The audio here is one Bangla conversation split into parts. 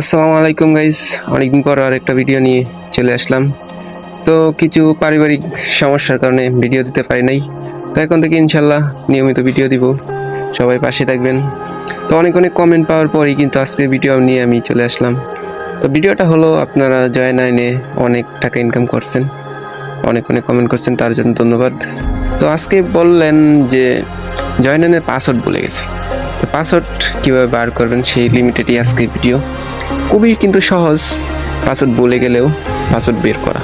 আসসালামু আলাইকুম গাইস অনেকদিন পর আর একটা ভিডিও নিয়ে চলে আসলাম। তো কিছু পারিবারিক সমস্যার কারণে ভিডিও দিতে পারি নাই। তো এখন থেকে ইনশাল্লাহ নিয়মিত ভিডিও দিব। সবাই পাশে থাকবেন। তো অনেক অনেক কমেন্ট পাওয়ার পরেই কিন্তু আজকে ভিডিও নিয়ে আমি চলে আসলাম। তো ভিডিওটা হলো আপনারা জয় নাইনে অনেক টাকা ইনকাম করছেন। অনেক অনেক কমেন্ট করছেন, তার জন্য ধন্যবাদ। তো আজকে বললেন যে জয় নাইনের পাসওয়ার্ড বলে গেছে। তো পাসওয়ার্ড কীভাবে বার করবেন সেই লিমিটেডই আজকে ভিডিও খুবই কিন্তু সহজ পাসওয়ার্ড বলে গেলেও পাসওয়ার্ড বের করা।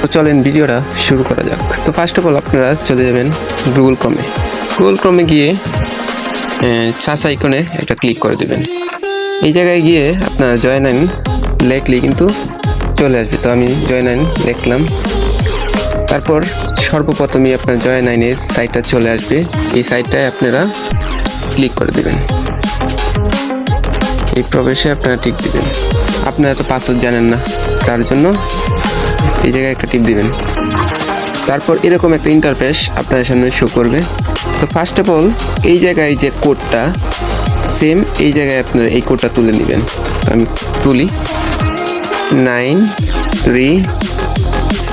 তো চলেন ভিডিওটা শুরু করা যাক। তো ফার্স্ট অফ অল আপনারা চলে যাবেন গুগল ক্রমে গুগল ক্রমে গিয়ে সার্চ আইকনে একটা ক্লিক করে দেবেন। এই জায়গায় গিয়ে আপনার জয় নাইন লেখলে কিন্তু চলে আসবে। তো আমি জয় নাইন লেখলাম তারপর সর্বপ্রথমই আপনার জয় নাইনের সাইটটা চলে আসবে। এই সাইটটায় আপনারা ক্লিক করে দেবেন। এই প্রবেশে আপনারা টিক দিবেন। আপনারা তো পাসওয়ার্ড জানেন না, তার জন্য এই জায়গায় একটা টিপ দিবেন। তারপর এরকম একটা ইন্টারফেস আপনার সামনে শো করবে। তো ফার্স্ট অফ অল এই জায়গায় যে কোডটা সেম এই জায়গায় আপনারা এই কোডটা তুলে নেবেন। আমি তুলি। নাইন থ্রি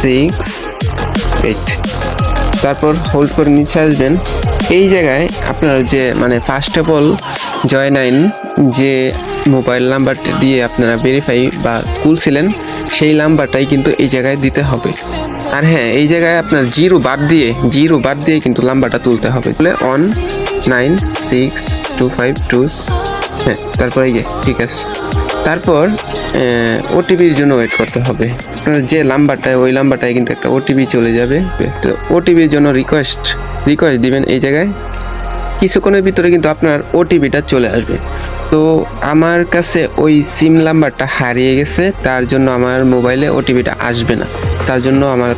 সিক্স এইট তারপর হোল্ড করে নিচে আসবেন। এই জায়গায় আপনার যে মানে ফার্স্ট অফ অল জয় নাইন যে মোবাইল নাম্বারটি দিয়ে আপনারা ভেরিফাই বা খুলছিলেন সেই নাম্বারটাই কিন্তু এই জায়গায় দিতে হবে। আর হ্যাঁ এই জায়গায় আপনার জিরো বাদ দিয়ে জিরো বাদ দিয়ে কিন্তু নাম্বারটা তুলতে হবে। বলে on nine six two five two হ্যাঁ তারপর এই যে, ঠিক আছে। তারপর ওটিপির জন্য ওয়েট করতে হবে। আপনার যে নাম্বারটায় ওই নাম্বারটায় কিন্তু একটা ওটিপি চলে যাবে। তো ওটিপির জন্য রিকোয়েস্ট রিকোয়েস্ট দিবেন এই জায়গায়। কিছুক্ষণের ভিতরে কিন্তু আপনার ওটিপিটা চলে আসবে। তো আমার কাছে ওই সিম নাম্বারটা হারিয়ে গেছে, তার জন্য আমার মোবাইলে ওটিপিটা আসবে না। তার জন্য আমার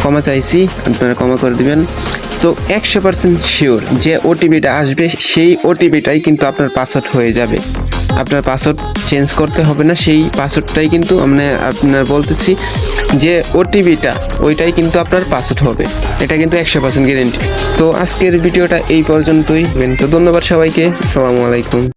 ক্ষমা চাইছি, আপনারা ক্ষমা করে দিবেন। তো একশো পার্সেন্ট শিওর যে ওটিপিটা আসবে, সেই ওটিপিটাই কিন্তু আপনার পাসওয়ার্ড হয়ে যাবে। আপনার পাসওয়ার্ড চেঞ্জ করতে হবে না, সেই পাসওয়ার্ডটাই কিন্তু আমরা আপনার বলতেছি যে ওটিপিটা ওইটাই কিন্তু আপনার পাসওয়ার্ড হবে। এটা কিন্তু একশো পার্সেন্ট গ্যারেন্টি তো আজকের ভিডিওটা এই পর্যন্তই। তো ধন্যবাদ সবাইকে। আসসালামু আলাইকুম।